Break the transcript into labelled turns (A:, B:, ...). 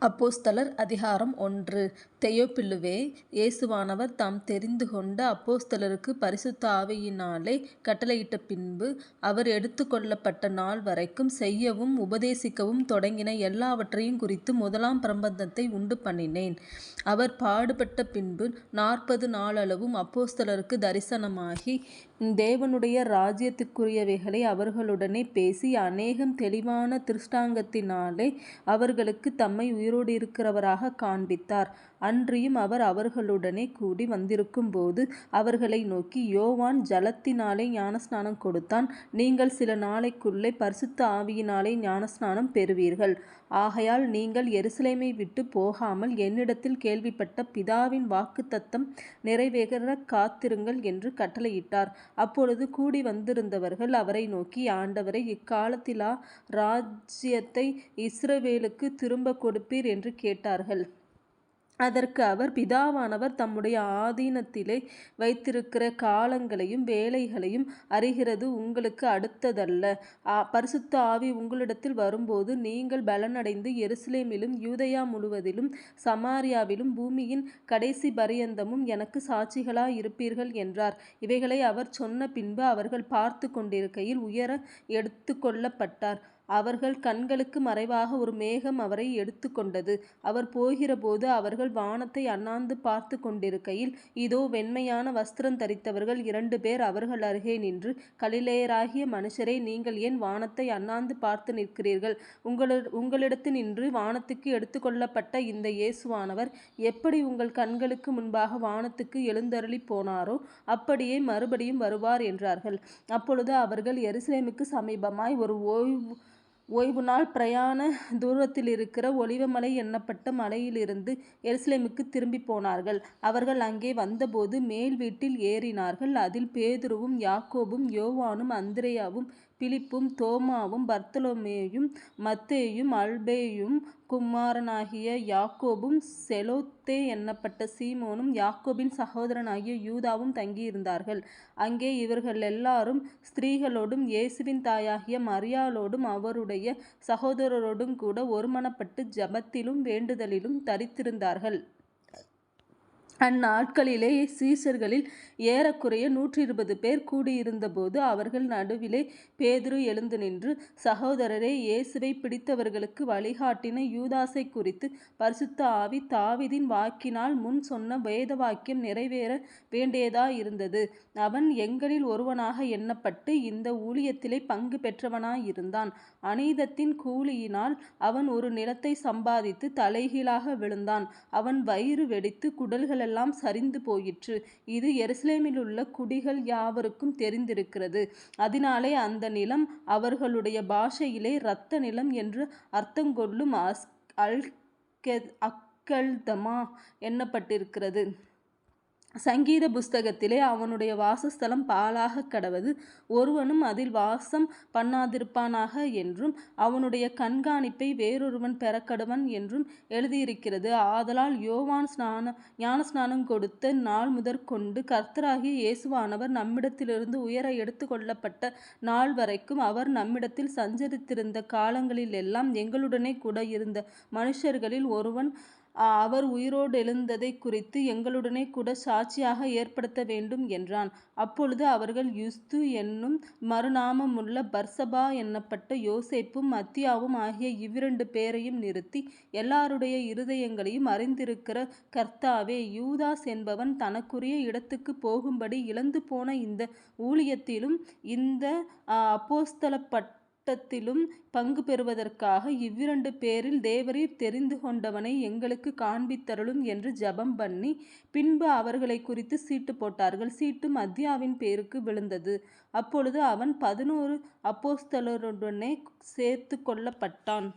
A: அப்போஸ்தலர் அதிகாரம் ஒன்று தெயோப்பிலுவே இயேசுவானவர் தாம் தெரிந்து கொண்ட அப்போஸ்தலருக்கு பரிசுத்த ஆவியினாலே கட்டளையிட்ட பின்பு அவர் எடுத்துக்கொள்ளப்பட்ட நாள் வரைக்கும் செய்யவும் உபதேசிக்கவும் தொடங்கின எல்லாவற்றையும் குறித்து முதலாம் பிரபந்தத்தை உண்டு பண்ணினேன். அவர் பாடுபட்ட பின்பு நாற்பது நாளளவும் அப்போஸ்தலருக்கு தரிசனமாகி தேவனுடைய ராஜ்யத்துக்குரியவைகளை அவர்களுடனே பேசி அநேகம் தெளிவான திருஷ்டாங்கத்தினாலே அவர்களுக்கு தம்மை உயிரோடு இருக்கிறவராக காண்பித்தார். அன்றியும் அவர் அவர்களுடனே கூடி வந்திருக்கும்போது அவர்களை நோக்கி யோவான் ஜலத்தினாலே ஞானஸ்நானம் கொடுத்தான். நீங்கள் சில நாளைக்குள்ளே பரிசுத்த ஆவியினாலே ஞானஸ்நானம் பெறுவீர்கள். ஆகையால் நீங்கள் எருசலேமை விட்டு போகாமல் என்னிடத்தில் கேள்விப்பட்ட பிதாவின் வாக்குத்தத்தம் நிறைவேற காத்திருங்கள் என்று கட்டளையிட்டார். அப்பொழுது கூடி வந்திருந்தவர்கள் அவரை நோக்கி ஆண்டவரை இக்காலத்திலா ராஜ்யத்தை இஸ்ரவேலுக்குத் திரும்பக் கொடுப்பீர் என்று கேட்டார்கள். அதற்கு அவர் பிதாவானவர் தம்முடைய ஆதீனத்திலே வைத்திருக்கிற காலங்களையும் வேலைகளையும் அறிகிறது உங்களுக்கு அடுத்ததல்ல. பரிசுத்த ஆவி உங்களிடத்தில் வரும்போது நீங்கள் பலனடைந்து எருசலேமிலும் யூதயா முழுவதிலும் சமாரியாவிலும் பூமியின் கடைசி பரியந்தமும் எனக்கு சாட்சிகளாய் இருப்பீர்கள் என்றார். இவைகளை அவர் சொன்ன பின்பு அவர்கள் பார்த்து கொண்டிருக்கையில் உயர எடுத்து கொள்ளப்பட்டார். அவர்கள் கண்களுக்கு மறைவாக ஒரு மேகம் அவரை எடுத்துக்கொண்டது அவர் போகிறபோது அவர்கள் வானத்தை அண்ணாந்து பார்த்து கொண்டிருக்கையில் இதோ வெண்மையான வஸ்திரம் தரித்தவர்கள் இரண்டு பேர் அவர்கள் அருகே நின்று கலிலேயராகிய மனுஷரே நீங்கள் ஏன் வானத்தை அண்ணாந்து பார்த்து நிற்கிறீர்கள்? உங்களு உங்களிடத்து நின்று வானத்துக்கு எடுத்துக்கொள்ளப்பட்ட இந்த இயேசுவானவர் எப்படி உங்கள் கண்களுக்கு முன்பாக வானத்துக்கு எழுந்தருளிப் போனாரோ அப்படியே மறுபடியும் வருவார் என்றார்கள். அப்பொழுது அவர்கள் எருசலேமுக்கு சமீபமாய் ஒரு ஓய்வு ஓய்வு நாள் பிரயாண தூரத்தில் இருக்கிற ஒலிவமலை எண்ணப்பட்ட மலையிலிருந்து எருசலேமுக்கு திரும்பி போனார்கள். அவர்கள் அங்கே வந்தபோது மேல் வீட்டில் ஏறினார்கள். அதில் பேதுருவும் யாக்கோபும் யோவானும் அந்திரேயாவும் பிலிப்பும் தோமாவும் பர்த்தொலோமேயும் மத்தேயும் அல்பேயும் குமாரனாகிய யாக்கோபும் செலோத்தே என்னப்பட்ட சீமோனும் யாக்கோபின் சகோதரனாகிய யூதாவும் தங்கியிருந்தார்கள். அங்கே இவர்கள் எல்லாரும் ஸ்திரீகளோடும் இயேசுவின் தாயாகிய மரியாளோடும் அவருடைய சகோதரரோடும் கூட ஒருமனப்பட்டு ஜெபத்திலும் வேண்டுதலிலும் தரித்திருந்தார்கள். அந்நாட்களிலே சீசர்களில் ஏறக்குறைய நூற்றி இருபது பேர் கூடியிருந்தபோது அவர்கள் நடுவிலே பேதுரு எழுந்து நின்று சகோதரரே இயேசுவைப் பிடித்தவர்களுக்கு வழிகாட்டின யூதாசை குறித்து பரிசுத்த ஆவி தாவிதின் வாக்கினால் முன் சொன்ன வேத வாக்கியம் நிறைவேற வேண்டியதா இருந்தது அவன் எங்களில் ஒருவனாக எண்ணப்பட்டு இந்த ஊழியத்திலே பங்கு பெற்றவனாயிருந்தான். அநீதத்தின் கூலியினால் அவன் ஒரு நிலத்தை சம்பாதித்து தலைகீழாக விழுந்தான். அவன் வயிறு வெடித்து குடல்களெல்லாம் சரிந்து போயிற்று. இது எருசலேமிலுள்ள குடிகள் யாவருக்கும் தெரிந்திருக்கிறது. அதனாலே அந்த நிலம் அவர்களுடைய பாஷையிலே இரத்த நிலம் என்று அர்த்தங்கொள்ளும் அக்கல்தமா என்னப்பட்டிருக்கிறது. சங்கீத புஸ்தகத்திலே அவனுடைய வாசஸ்தலம் பாழாகக்கடவது ஒருவனும் அதில் வாசம் பண்ணாதிருப்பானாக என்றும் அவனுடைய கண்காணிப்பை வேறொருவன் பெறக்கடவன் என்றும் எழுதியிருக்கிறது. ஆதலால் யோவான் ஸ்நான ஞானஸ்நானம் கொடுத்த நாள் முதற்கொண்டு கர்த்தராகிய இயேசுவானவர் நம்மிடத்திலிருந்து உயர எடுத்துக்கொள்ளப்பட்ட நாள் வரைக்கும் அவர் நம்மிடத்தில் சஞ்சரித்திருந்த காலங்களிலெல்லாம் எங்களுடனே கூட இருந்த மனுஷர்களில் ஒருவன் அவர் உயிரோடெழுந்ததைக் குறித்து எங்களுடனே கூட சாட்சியாக ஏற்படுத்த வேண்டும் என்றான். அப்பொழுது அவர்கள் யுஸ்து என்னும் மறுநாமமுள்ள பர்சபா என்னப்பட்ட யோசேப்பும் மத்தியாவும் ஆகிய இவ்விரண்டு பேரையும் நிறுத்தி எல்லாருடைய இருதயங்களையும் அறிந்திருக்கிற கர்த்தாவே யூதாஸ் என்பவன் தனக்குரிய இடத்துக்கு போகும்படி இழந்து போன இந்த ஊழியத்திலும் இந்த அப்போஸ்தலப்பட்ட கூட்டத்திலும் பங்கு பெறுவதற்காக இவ்விரண்டு பேரில் தேவரீர் தெரிந்து கொண்டவனை எங்களுக்கு காண்பித்தருளும் என்று ஜெபம்பண்ணி பின்பு அவர்களைக் குறித்து சீட்டு போட்டார்கள். சீட்டு மத்தியாவின் பேருக்கு விழுந்தது. அப்பொழுது அவன் பதினொரு அப்போஸ்தலருடனே சேர்த்துக் கொள்ளப்பட்டான்.